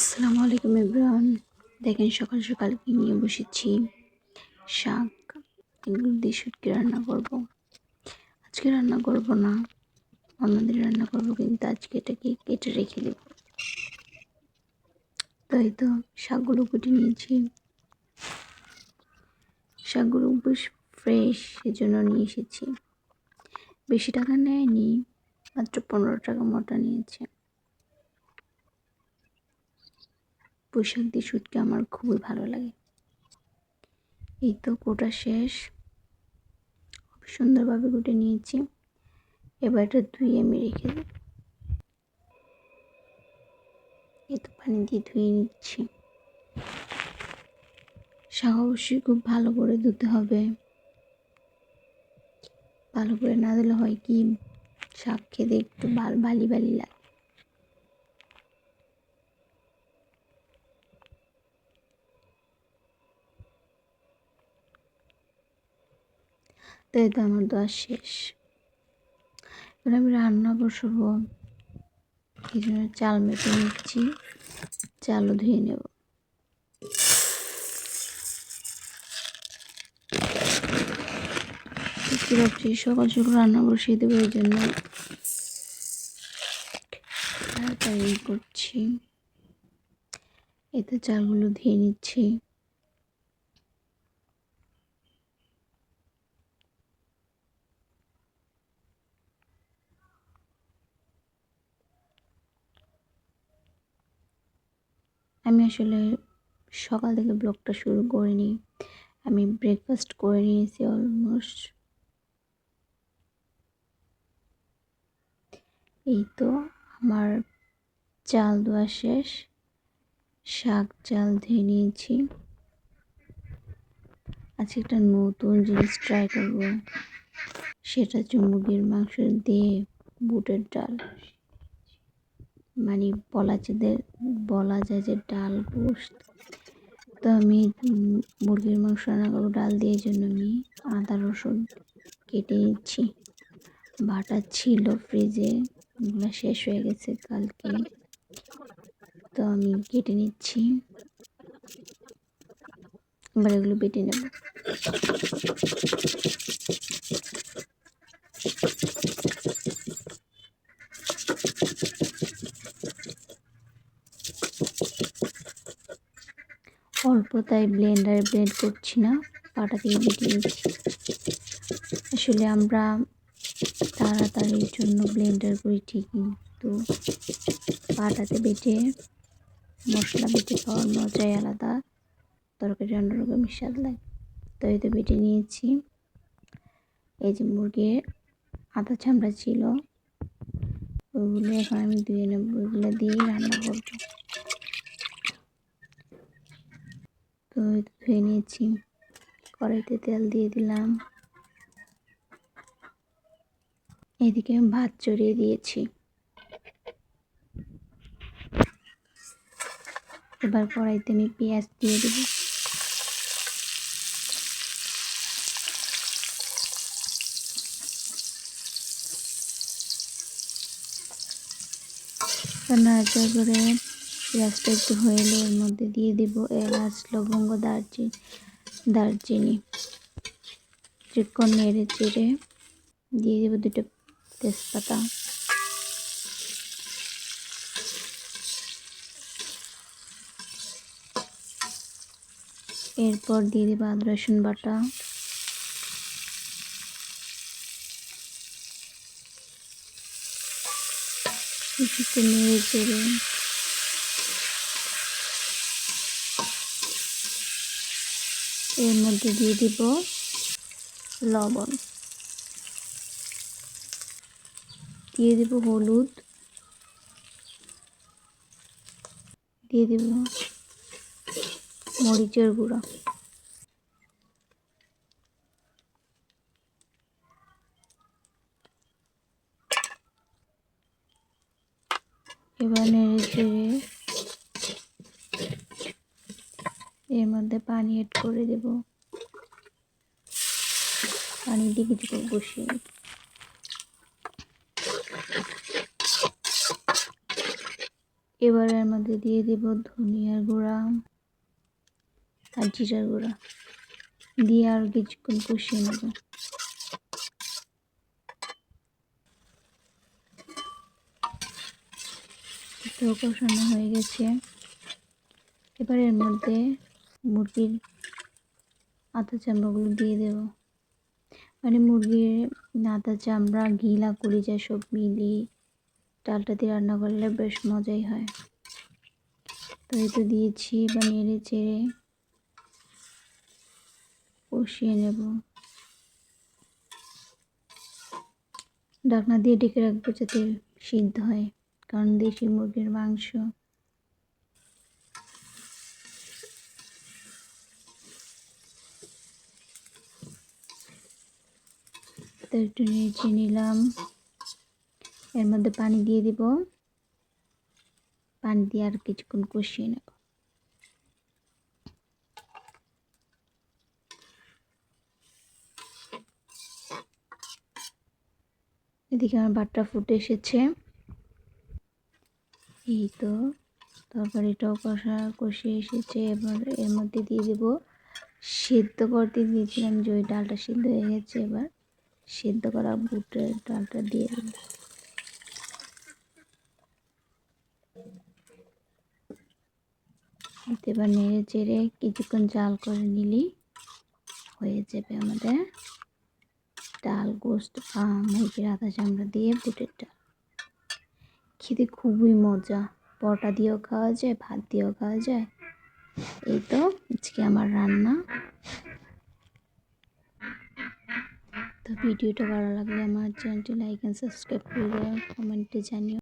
আসসালামু আলাইকুম এভরিওয়ান। দেখেন সকাল সকাল কি নিয়ে বসেছি? শাক, এগুলো দিয়ে শুটকি রান্না করব। আজকে রান্না করব না অন্যদিন রান্না করব কিন্তু আজকে এটাকে কেটে রেখে দেব। তাই তো শাকগুলো কুটে নিয়েছি। শাকগুলো বেশ ফ্রেশ সেজন্য নিয়ে এসেছি। বেশি টাকা নেয়নি, মাত্র পনেরো টাকা মোটা নিয়েছে। পোশাক দিয়ে শুটকে আমার খুবই ভালো লাগে। এই তো কোটা শেষ। খুব সুন্দরভাবে কুটে নিয়েছি। এবার এটা ধুয়ে আমি রেখে দেব। এই তো পানি দিয়ে ধুয়ে নিচ্ছি। শাক অবশ্যই খুব ভালো করে ধুতে হবে। ভালো করে না দিলে হয় কি? শাক খেতে একটু বাল বালি বালি লাগে। তাই তো আমার দোয়া শেষ। এবার আমি রান্না বসাবো। এই জন্য চাল মেপে নিচ্ছি। চালও ধুয়ে নেব। পাচ্ছি সকাল সকাল রান্না বসিয়ে দেবো এই জন্য। তাড়াতাড়ি করছি। এতে চালগুলো ধুয়ে নিচ্ছি। আমি আসলে সকাল থেকে ব্লগটা শুরু করিনি। আমি ব্রেকফাস্ট করে নিয়েছি অলমোস্ট এই তো আমার চাল দেওয়া শেষ। শাক, চাল ধুয়ে নিয়েছি। আজকে একটা নতুন জিনিস ট্রাই করব। সেটা হচ্ছে মুরগির মাংস দিয়ে বুটের ডাল। মানে বলা যেদের বলা যায় যে ডাল পোস্ত। তো আমি মুরগির মাংস রান্না করব ডাল দিয়ে জন্য আমি আদা, রসুন কেটে নিচ্ছি। বাটা ছিল ফ্রিজে ওগুলো শেষ হয়ে গেছে কালকে। তো আমি কেটে নিচ্ছি। এবার এগুলো বেটে নেব। অল্প তাই ব্লেন্ডারে ব্লেন্ড করছি না, পাটা দিয়ে বেটে নিচ্ছি। আসলে আমরা তাড়াতাড়ির জন্য ব্লেন্ডার করি ঠিকই কিন্তু পাটাতে বেটে মশলা বেটে খাওয়ার মজাই আলাদা তরকারি অন্যরকম স্বাদ লাগে। তো এই তো বেটে নিয়েছি। এই যে মুরগির আদা চামড়া ছিল ওইগুলো এখন আমি ধুয়ে নেব ওইগুলো দিয়েই রান্না করব। তো ধুয়ে নিয়েছি। কড়াইতে তেল দিয়ে দিলাম। এদিকে ভাত চড়িয়ে দিয়েছি। এবার কড়াইতে আমি পেঁয়াজ দিয়ে দেব। নাড়াচাড়া করে পেঁয়াজটা একটু হয়ে এলে, এর মধ্যে দিয়ে দেব এলাচ, লবঙ্গ, দারচিনি দারচিনি। চিকন নেড়ে চেড়ে দিয়ে দেবো দুটো তেজপাতা। এরপর দিয়ে দেবো আদা, রসুন বাটা। কিছুটা নেড়ে চেড়ে এর মধ্যে দিয়ে দিব লবণ। দিয়ে দেব হলুদ। দিয়ে দেব মরিচের গুঁড়া। এবার নেড়ে চেড়ে এর মধ্যে পানি এড করে দেব। পানি দিয়ে কিছু বসিয়ে এবার এর মধ্যে দিয়ে দেব ধনিয়ার গুঁড়া আর জিরার গুঁড়া। দিয়ে আর কিছুক্ষণ কষিয়ে নেব। তো কষানো হয়ে গেছে। এবার এর মধ্যে মুরগির আতা চামড়াগুলো দিয়ে দেব। মানে মুরগির আতা চামড়া গিলা কলিজা সব মিলিয়ে ডালটা দিয়ে রান্না করলে বেশ মজাই হয়। তো এই তো দিয়েছি বা নেড়ে চেড়ে কষিয়ে নেব। ডাকনা দিয়ে ডেকে রাখব যাতে সিদ্ধ হয়, কারণ দেশি মুরগির মাংস তো একটু নেড়ে নিলাম। এর মধ্যে পানি দিয়ে দিব। পানি দিয়ে আর কিছুক্ষণ কষিয়ে নেব। এদিকে আমার বাটটা ফুটে এসেছে। এই তো, তরকারিটাও কষা, কষিয়ে এসেছে। এবার এর মধ্যে দিয়ে দেব সেদ্ধ করতে দিয়েছিলাম যে ওই ডালটা সিদ্ধ হয়ে গেছে এবার। সেদ্ধ করা বুটের ডালটা দিয়ে দেব এবার নেড়ে চেড়ে কিছুক্ষণ জাল করে নিলি, হয়ে যাবে আমাদের ডাল গোস্ত মুরগির আধা চামড়া দিয়ে বুটের ডাল। খেতে খুবই মজা, পরোটা দিয়েও খাওয়া যায়, ভাত দিয়েও খাওয়া যায়। এই তো আজকে আমার রান্না। ভিডিওটা ভালো লাগলে আমার চ্যানেলটি লাইক অ্যান্ড সাবস্ক্রাইব করে কমেন্টে জানিও।